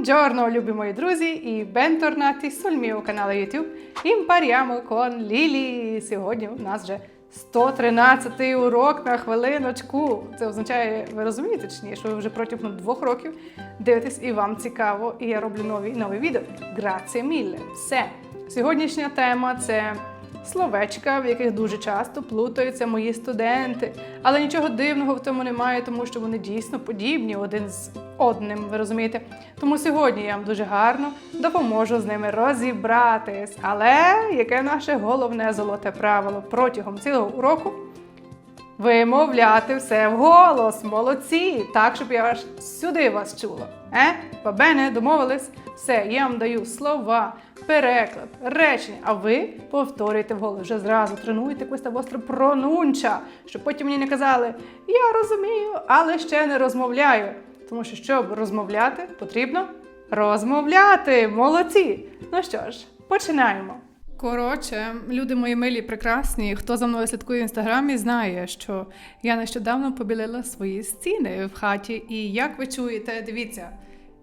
Buongiorno, любі мої друзі, і sul mio canale YouTube Impariamo con Lili. Сьогодні у нас вже 113 урок на хвилиночку. Це означає, ви розумієте чи ні, що ви вже протягом двох років дивитесь і вам цікаво, і я роблю нові нові відео. Grazie mille. Все. Сьогоднішня тема це словечка, в яких дуже часто плутаються мої студенти. Але нічого дивного в тому немає, тому що вони дійсно подібні один з одним, ви розумієте? Тому сьогодні я вам дуже гарно допоможу з ними розібратись. Але яке наше головне золоте правило протягом цілого уроку? Вимовляти все вголос, молодці, так, щоб я аж сюди вас чула. Е? Бабене, домовились? Все, я вам даю слова, переклад, речення, а ви повторюйте вголос. Вже зразу тренуйте questa vostra pronuncia, щоб потім мені не казали, я розумію, але ще не розмовляю. Тому що, щоб розмовляти, потрібно розмовляти. Молодці! Ну що ж, починаємо. Коротше, люди мої милі прекрасні. Хто за мною слідкує в інстаграмі, знає, що я нещодавно побілила свої стіни в хаті. І як ви чуєте, дивіться,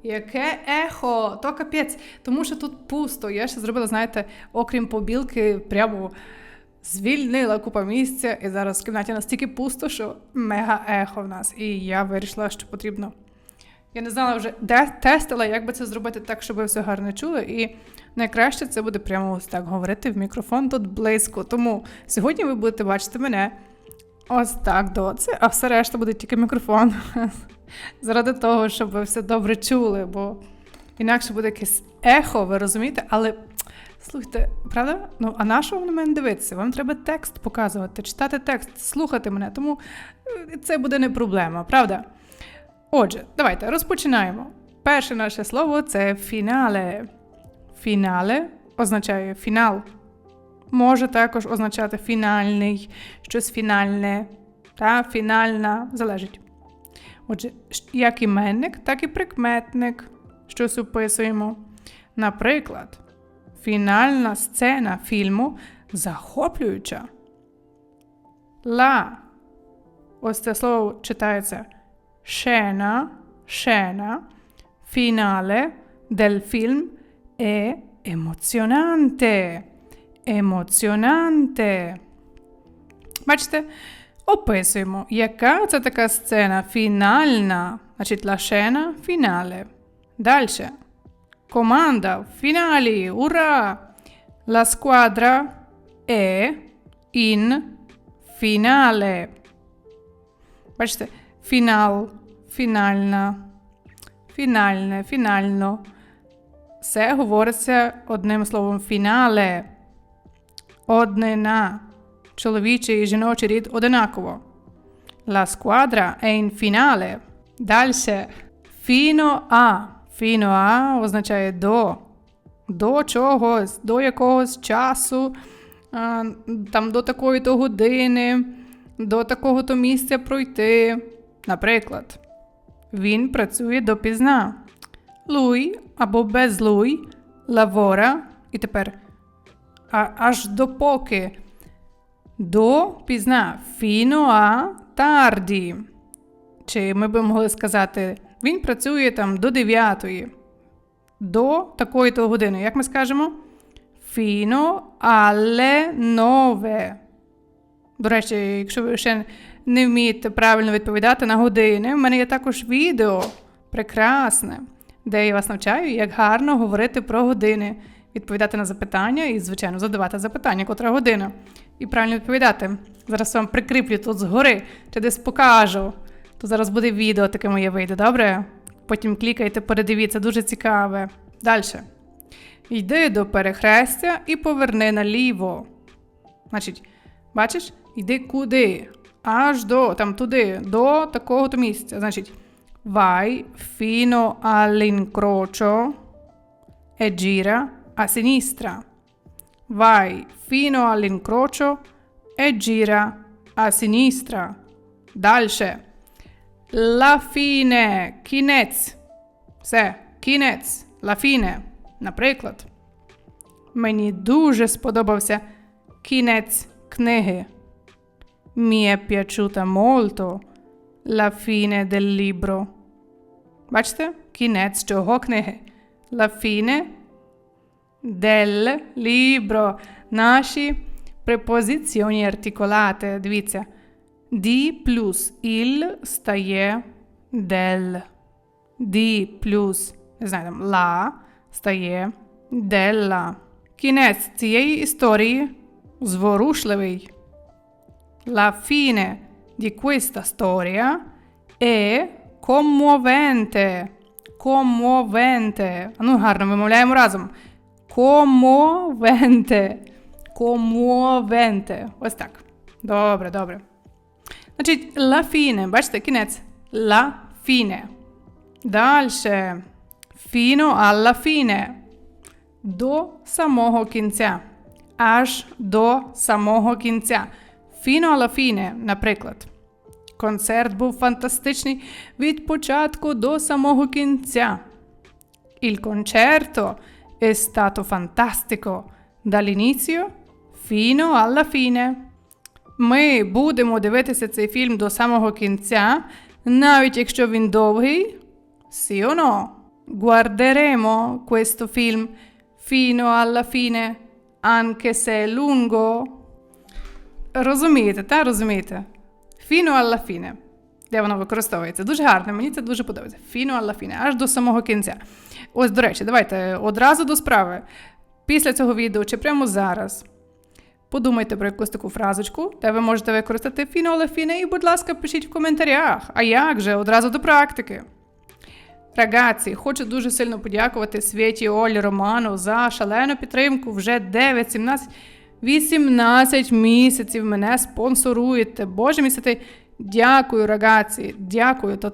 яке ехо, то капець, тому що тут пусто. Я ще зробила, знаєте, окрім побілки, прямо звільнила купа місця, і зараз в кімнаті настільки пусто, що мега ехо в нас. І я вирішила, що потрібно. Я не знала вже, де тестила, як би це зробити так, щоб ви все гарно чули. І найкраще це буде прямо ось так говорити в мікрофон тут близько. Тому сьогодні ви будете бачити мене ось так доці, а все решта буде тільки мікрофон. Заради того, щоб ви все добре чули, бо інакше буде якесь ехо, ви розумієте? Але слухайте, правда? Ну, а на що на мене дивитися? Вам треба текст показувати, читати текст, слухати мене, тому е, це буде не проблема, правда? Отже, давайте розпочинаємо. Перше наше слово це фінале. Фінале означає фінал. Може також означати фінальний, щось фінальне та фінальна залежить. Отже, як іменник, так і прикметник. Щось описуємо. Наприклад, фінальна сцена фільму захоплююча. Ла. Ось це слово читається scena, finale del film è emozionante. Емоціонанте. Бачите, описуємо, яка це така сцена фінальна. Значить, la scena finale. Далі. Команда в фіналі. Ура! La squadra è in finale. Бачите, фінал, фінальна, фінальне, фінально. Все говориться одним словом фінале. Однина. Чоловічий і жіночий рід одинаково. La squadra è in finale. Дальше. Fino a. Fino a означає до. До чогось, до якогось часу, там до такої-то години, до такого-то місця пройти. Наприклад, він працює допізна. Lui або без lui lavora. І тепер а, аж допоки. До пізна. A tardi. Чи ми би могли сказати, він працює там до 9. До такої-то години. Як ми скажемо? Fino alle 9. До речі, якщо ви ще не вмієте правильно відповідати на години, в мене є також відео прекрасне, де я вас навчаю, як гарно говорити про години, відповідати на запитання і, звичайно, задавати запитання, котра година. І правильно відповідати. Зараз вам прикріплю тут згори, чи десь покажу. То зараз буде відео таке моє вийде, добре? Потім клікайте, передивіться, дуже цікаве. Далі. Йди до перехрестя і поверни наліво. Значить, бачиш, йди куди? Аж до, там туди, до такого то місця. Значить, vai fino all'incrocio e gira a sinistra. Vai fino all'incrocio e gira a sinistra. Дальше. La fine. Кінець. Все, кінець. La fine. Наприклад. Мені дуже сподобався кінець книги. Mi è piaciuta molto la fine del libro. Бачите? Кінець чого книги? Fine del libro. Наші препозиціоні артикулати. Дивіться. Di плюс il стає del. Di плюс, не знаю, там, la стає della. Кінець цієї історії зворушливий. La fine di questa storia è Commovente. А Ну, гарно вимовляємо разом. Commovente. Commovente. Ось так. Добре, добре. Значить, la fine. Бачите, кінець. La fine. Дальше. Fino alla fine. До самого кінця. Аж до самого кінця. Fino alla fine, наприклад. Концерт був фантастичний від початку до самого кінця. Il concerto è stato fantastico dall'inizio fino alla fine. Ми будемо дивитися цей фільм до самого кінця, навіть якщо він довгий. Sì o no? Guarderemo questo film fino alla fine, anche se è lungo. Розумієте, та розумієте? Фіно alla fine. Де воно використовується? Дуже гарно, мені це дуже подобається. Фіно alla fine, аж до самого кінця. Ось, до речі, давайте одразу до справи. Після цього відео чи прямо зараз. Подумайте про якусь таку фразочку, де ви можете використати фіно alla fine, і, будь ласка, пишіть в коментарях. А як же? Одразу до практики. Рагаці, хочу дуже сильно подякувати Світі Олі Роману за шалену підтримку. Вже 9, 17, 18 місяців мене спонсоруєте. Боже мій святий, дякую, рагаці, дякую. То,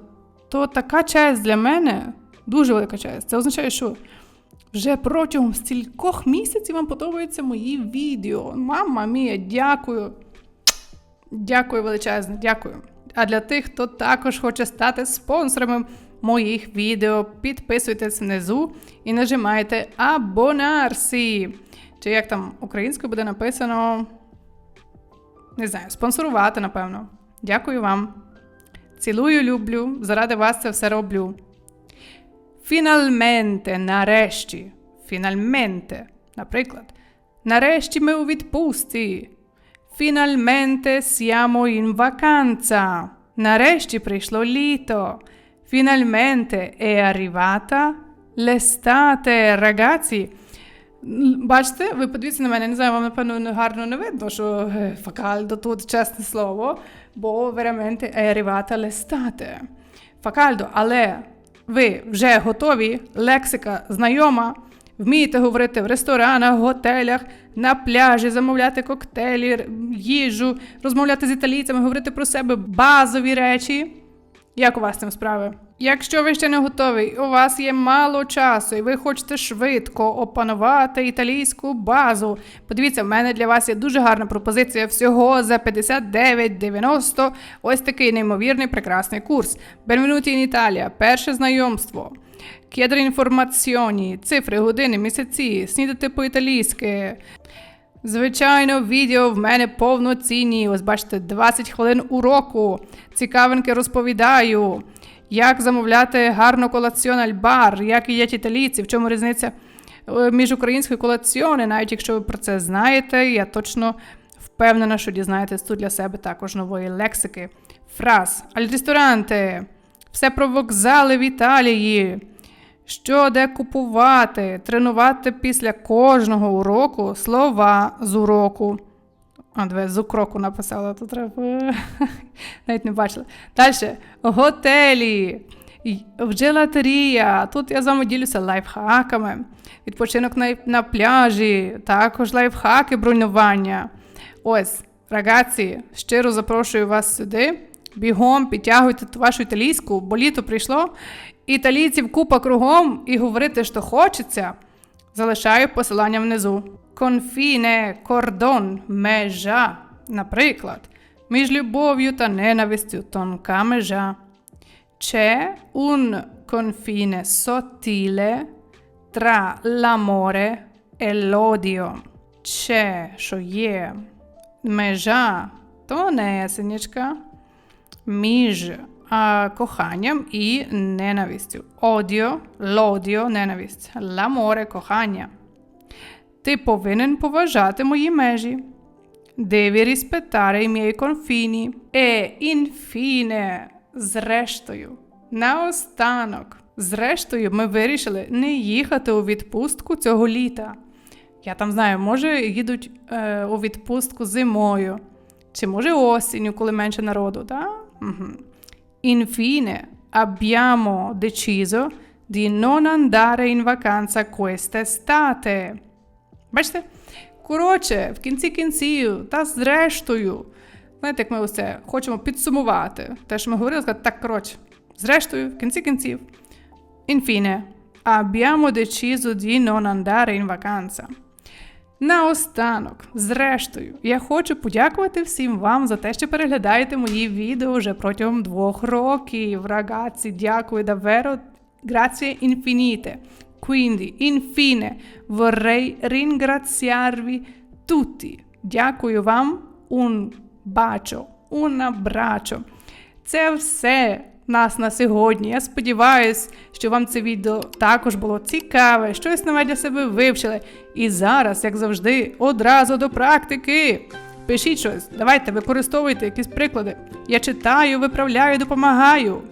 то така честь для мене, дуже велика честь. Це означає, що вже протягом стількох місяців вам подобаються мої відео. Мама мія, дякую. Дякую величезне, дякую. А для тих, хто також хоче стати спонсорами моїх відео, підписуйтесь внизу і нажимайте абонарсі. Чи як там українською буде написано? Не знаю, спонсорувати, напевно. Дякую вам. Цілую, люблю. Заради вас це все роблю. Фінальменте, нарешті. Фінальменте. Наприклад, нарешті ми у відпустці. Finalmente siamo in vacanza. Нарешті прийшло літо. Finalmente è arrivata l'estate. Ragazzi, бачите, ви подивіться на мене, не знаю, вам, напевно, гарно не видно, що факальдо тут чесне слово, бо è arrivata l'estate. Факальдо, але ви вже готові, лексика знайома. Вмієте говорити в ресторанах, готелях, на пляжі, замовляти коктейлі, їжу, розмовляти з італійцями, говорити про себе базові речі. Як у вас цим справи? Якщо ви ще не готові, у вас є мало часу, і ви хочете швидко опанувати італійську базу. Подивіться, в мене для вас є дуже гарна пропозиція всього за 59,90. Ось такий неймовірний прекрасний курс. Benvenuti in Italia, перше знайомство. Chiedere інформаціоні, цифри, години, місяці, снідати по-італійськи. Звичайно, відео в мене повноцінні. Ось бачите, 20 хвилин уроку. Цікавинки розповідаю, як замовляти гарну колаціональ бар, як їдять італійці, в чому різниця е, між українською колаціоною, навіть якщо ви про це знаєте, я точно впевнена, що дізнаєтесь тут для себе також нової лексики. Фраз, аль ресторанте, все про вокзали в Італії. Що де купувати, тренувати після кожного уроку слова з уроку. А, диви, з укроку написала, то треба. Навіть не бачила. Далі. Готелі, джелатерія. Тут я з вами ділюся лайфхаками. Відпочинок на, на пляжі, також лайфхаки бронювання. Ось, рагаці, щиро запрошую вас сюди. Бігом підтягуйте вашу італійську, бо літо прийшло. Італійців купа кругом і говорити, що хочеться. Залишаю посилання внизу. Конфіне, кордон, межа. Наприклад, між любов'ю та ненавистю тонка межа. C'è un confine sottile tra l'amore e l'odio. C'è, що є, межа, тонесенечка, між а, коханням і ненавистю. Одіо, лодіо, ненависть. L'amore – кохання. Ти повинен поважати мої межі. Devi rispettare i miei confini. E infine, зрештою, наостанок. Зрештою, ми вирішили не їхати у відпустку цього літа. Я там знаю, може їдуть е, у відпустку зимою, чи може осінню, коли менше народу, так? Угу. Infine, abbiamo deciso di non andare in vacanza quest'estate. Бачите? Коротше, в кінці кінців та зрештою. Знаєте, як ми ось хочемо підсумувати. Те, що ми говорили, сказати, так, коротше, зрештою, в кінці кінців. Infine, abbiamo deciso di non andare in vacanza. Наостанок, зрештою, я хочу подякувати всім вам за те, що переглядаєте мої відео вже протягом двох років. Ragazzi, дякую davvero, grazie infinite. Quindi, infine, vorrei ringraziarvi tutti. Дякую вам, un bacio, un abbraccio. Це все нас на сьогодні. Я сподіваюся, що вам це відео також було цікаве, щось нове для себе вивчили. І зараз, як завжди, одразу до практики. Пишіть щось, давайте використовуйте якісь приклади. Я читаю, виправляю, допомагаю.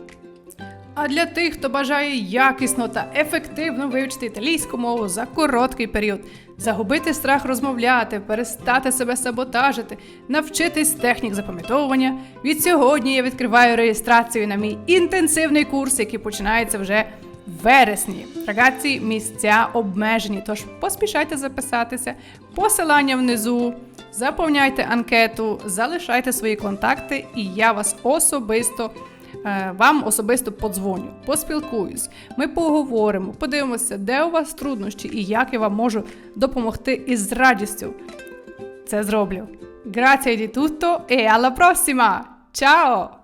А для тих, хто бажає якісно та ефективно вивчити італійську мову за короткий період, загубити страх розмовляти, перестати себе саботажити, навчитись технік запам'ятовування. Від сьогодні я відкриваю реєстрацію на мій інтенсивний курс, який починається вже в вересні. Рагazzi, місця обмежені, тож поспішайте записатися. Посилання внизу. Заповняйте анкету, залишайте свої контакти, і я вас особисто вам особисто подзвоню, поспілкуюсь. Ми поговоримо, подивимося, де у вас труднощі і як я вам можу допомогти із радістю. Це зроблю. Grazie di tutto e alla prossima! Ciao!